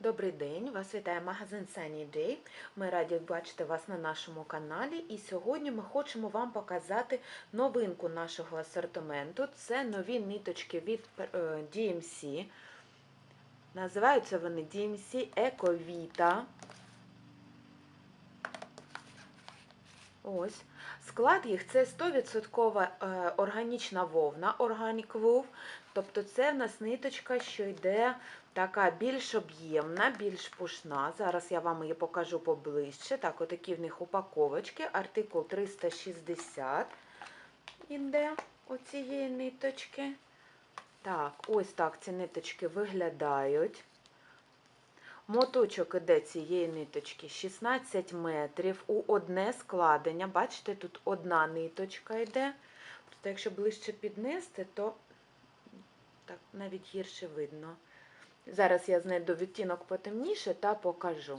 Добрий день, вас вітає магазин Sunny Day. Ми раді бачити вас на нашому каналі. І сьогодні ми хочемо вам показати новинку нашого асортименту. Це нові ниточки від е, DMC. Називаються вони DMC Ecovita. Ось. Склад їх це 100% е, органічна вовна, Organic Wool. Тобто це в нас ниточка, що йде така більш об'ємна, більш пушна. Зараз я вам її покажу поближче. Так, отакі в них упаковочки. Артикул 360 іде оцієї ниточки. Так, ось так ці ниточки виглядають. Моточок іде цієї ниточки 16 метрів у одне складення. Бачите, тут одна ниточка йде. Тобто, якщо ближче піднести, то так навіть гірше видно. Зараз я знайду відтінок потемніше та покажу.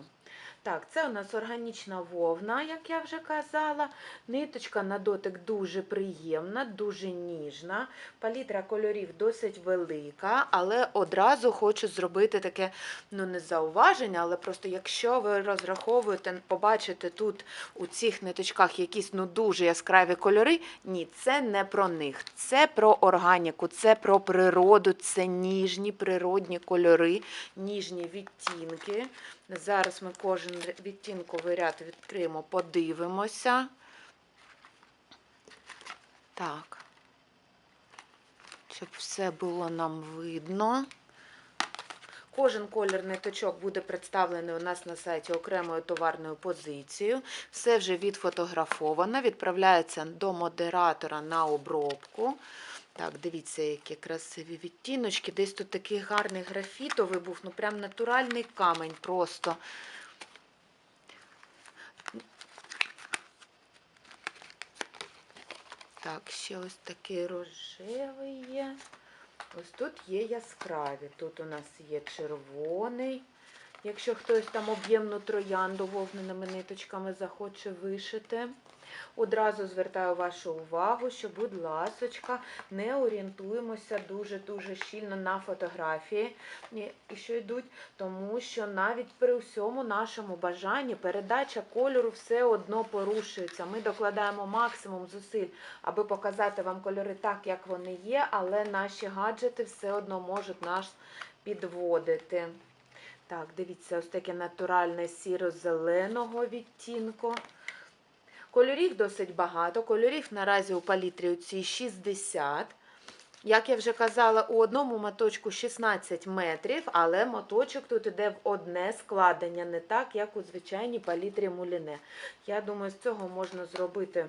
Так, це у нас органічна вовна, як я вже казала. Ниточка на дотик дуже приємна, дуже ніжна. Палітра кольорів досить велика, але одразу хочу зробити таке, ну не зауваження, але просто якщо ви розраховуєте побачите тут у цих ниточках якісь ну дуже яскраві кольори, ні, це не про них. Це про органіку, це про природу, це ніжні природні кольори, ніжні відтінки. Зараз ми кожен відтінковий ряд відкриємо, подивимося. Так, щоб все було нам видно. Кожен колір ниточок буде представлений у нас на сайті окремою товарною позицією. Все вже відфотографовано, відправляється до модератора на обробку. Так, дивіться, які красиві відтіночки. Десь тут такий гарний графітовий був, ну прям натуральний камень просто. Так, ще ось такий рожевий є. Ось тут є яскраві. Тут у нас є червоний. Якщо хтось там об'ємну троянду вовненими ниточками захоче вишити. Одразу звертаю вашу увагу, що, будь ласочка, не орієнтуємося дуже-дуже щільно на фотографії, і що йдуть, тому що навіть при всьому нашому бажанні передача кольору все одно порушується. Ми докладаємо максимум зусиль, аби показати вам кольори так, як вони є, але наші гаджети все одно можуть нас підводити. Так, дивіться, ось таке натуральне сіро-зеленого відтінку. Кольорів досить багато. Кольорів наразі у палітрі оці 60. Як я вже казала, у одному моточку 16 метрів, але моточок тут іде в одне складення, не так, як у звичайній палітрі муліне. Я думаю, з цього можна зробити.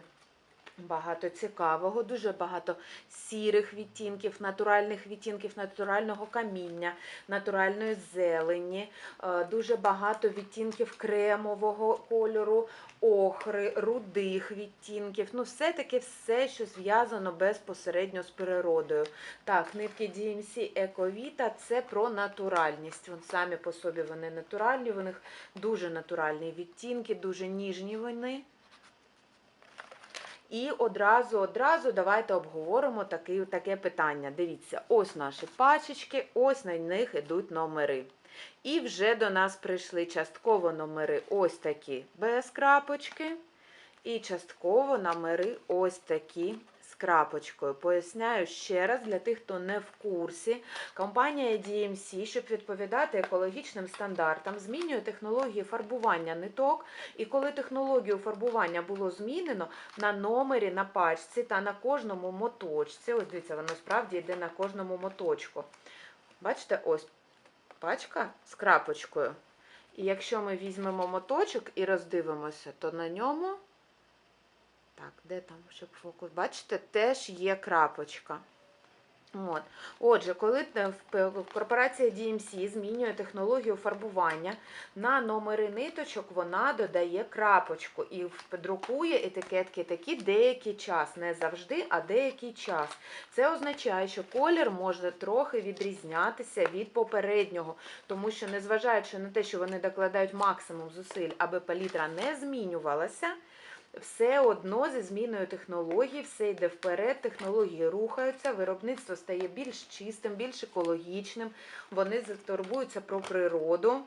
Багато цікавого, дуже багато сірих відтінків, натуральних відтінків, натурального каміння, натуральної зелені, е, дуже багато відтінків кремового кольору, охри, рудих відтінків. Ну, все-таки все, що зв'язано безпосередньо з природою. Так, нитки DMC Ecovita – це про натуральність. Вон самі по собі вони натуральні, у них дуже натуральні відтінки, дуже ніжні вони. І одразу одразу давайте обговоримо таке, таке питання. Дивіться, ось наші пачечки, ось на них йдуть номери. І вже до нас прийшли частково номери ось такі без крапочки. І частково номери ось такі крапочкою. Поясняю ще раз для тих, хто не в курсі. Компанія DMC, щоб відповідати екологічним стандартам, змінює технології фарбування ниток. І коли технологію фарбування було змінено на номері, на пачці та на кожному моточці, ось дивіться, воно справді йде на кожному моточку. Бачите, ось пачка з крапочкою. І якщо ми візьмемо моточок і роздивимося, то на ньому. Так, де там, щоб фокус? Бачите, теж є крапочка. От. Отже, коли корпорація DMC змінює технологію фарбування, на номери ниточок вона додає крапочку і друкує етикетки такі деякий час. Не завжди, а деякий час. Це означає, що колір може трохи відрізнятися від попереднього, тому що, незважаючи на те, що вони докладають максимум зусиль, аби палітра не змінювалася. Все одно зі зміною технологій, все йде вперед, технології рухаються, виробництво стає більш чистим, більш екологічним. Вони турбуються про природу.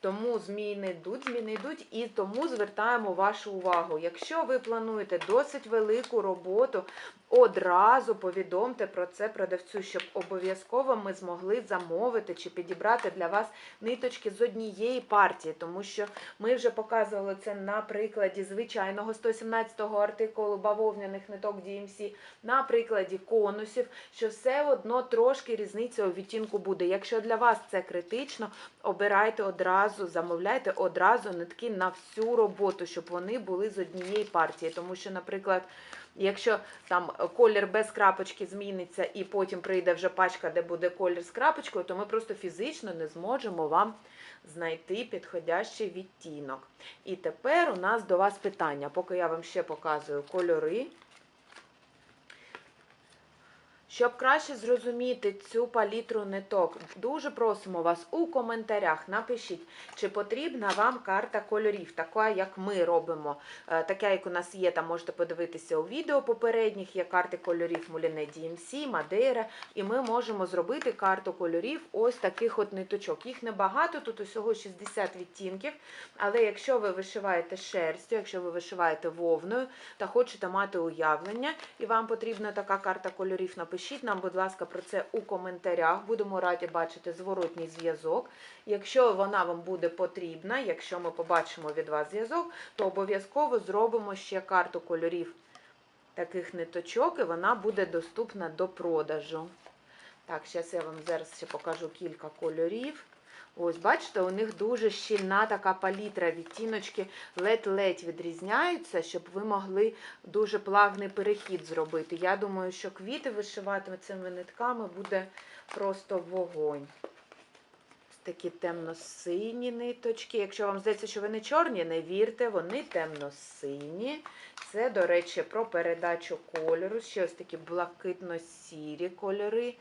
Тому зміни йдуть, зміни йдуть, і тому звертаємо вашу увагу. Якщо ви плануєте досить велику роботу, одразу повідомте про це продавцю, щоб обов'язково ми змогли замовити чи підібрати для вас ниточки з однієї партії, тому що ми вже показували це на прикладі звичайного 117-го артикулу бавовняних ниток DMC, на прикладі конусів, що все одно трошки різниця у відтінку буде. Якщо для вас це критично, обирайте одразу, замовляйте одразу нитки на всю роботу, щоб вони були з однієї партії. Тому що, наприклад, якщо там колір без крапочки зміниться і потім прийде вже пачка, де буде колір з крапочкою, то ми просто фізично не зможемо вам знайти підходящий відтінок. І тепер у нас до вас питання, поки я вам ще показую кольори. Щоб краще зрозуміти цю палітру ниток, дуже просимо вас у коментарях напишіть, чи потрібна вам карта кольорів, така, як ми робимо. Е, Така, як у нас є, там можете подивитися у відео попередніх, є карти кольорів Муліне DMC, Мадейра, і ми можемо зробити карту кольорів ось таких от ниточок. Їх небагато, тут усього 60 відтінків, але якщо ви вишиваєте шерстю, якщо ви вишиваєте вовною та хочете мати уявлення, і вам потрібна така карта кольорів, напишіть нам, будь ласка, про це у коментарях. Будемо раді бачити зворотній зв'язок. Якщо вона вам буде потрібна, якщо ми побачимо від вас зв'язок, то обов'язково зробимо ще карту кольорів таких ниточок, і вона буде доступна до продажу. Так, зараз я вам зараз ще покажу кілька кольорів. Ось, бачите, у них дуже щільна така палітра, відтіночки ледь-ледь відрізняються, щоб ви могли дуже плавний перехід зробити. Я думаю, що квіти вишивати цими нитками буде просто вогонь. Такі темно-сині ниточки. Якщо вам здається, що вони чорні, не вірте, вони темно-сині. Це, до речі, про передачу кольору. Ще ось такі блакитно-сірі кольори.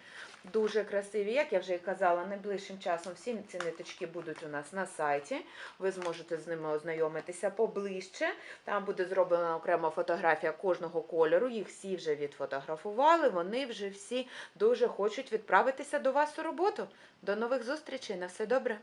Дуже красиві, як я вже і казала, найближчим часом всі ці ниточки будуть у нас на сайті. Ви зможете з ними ознайомитися поближче. Там буде зроблена окрема фотографія кожного кольору. Їх всі вже відфотографували. Вони вже всі дуже хочуть відправитися до вас у роботу. До нових зустрічей. На все добре.